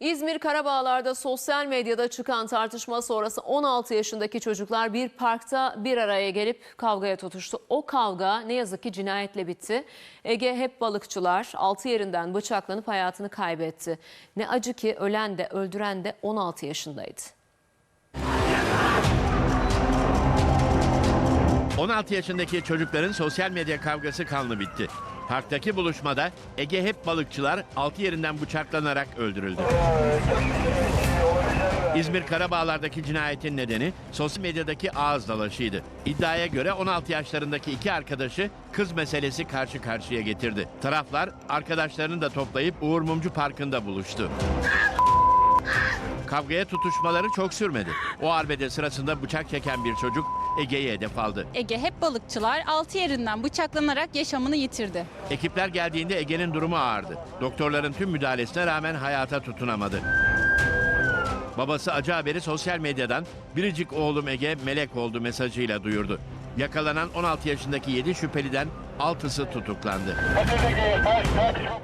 İzmir Karabağlar'da sosyal medyada çıkan tartışma sonrası 16 yaşındaki çocuklar bir parkta bir araya gelip kavgaya tutuştu. O kavga ne yazık ki cinayetle bitti. Ege hep balıkçılar 6 yerinden bıçaklanıp hayatını kaybetti. Ne acı ki ölen de öldüren de 16 yaşındaydı. 16 yaşındaki çocukların sosyal medya kavgası kanlı bitti. Parktaki buluşmada Ege hep balıkçılar 6 yerinden bıçaklanarak öldürüldü. İzmir Karabağlar'daki cinayetin nedeni sosyal medyadaki ağız dalaşıydı. İddiaya göre 16 yaşlarındaki iki arkadaşı kız meselesi karşı karşıya getirdi. Taraflar arkadaşlarını da toplayıp Uğur Mumcu Parkı'nda buluştu. Kavgaya tutuşmaları çok sürmedi. O arbede sırasında bıçak çeken bir çocuk Ege'ye hedef aldı. Ege hep balıkçılar 6 yerinden bıçaklanarak yaşamını yitirdi. Ekipler geldiğinde Ege'nin durumu ağırdı. Doktorların tüm müdahalesine rağmen hayata tutunamadı. Babası acı haberi sosyal medyadan biricik oğlum Ege melek oldu mesajıyla duyurdu. Yakalanan 16 yaşındaki 7 şüpheliden 6'sı tutuklandı.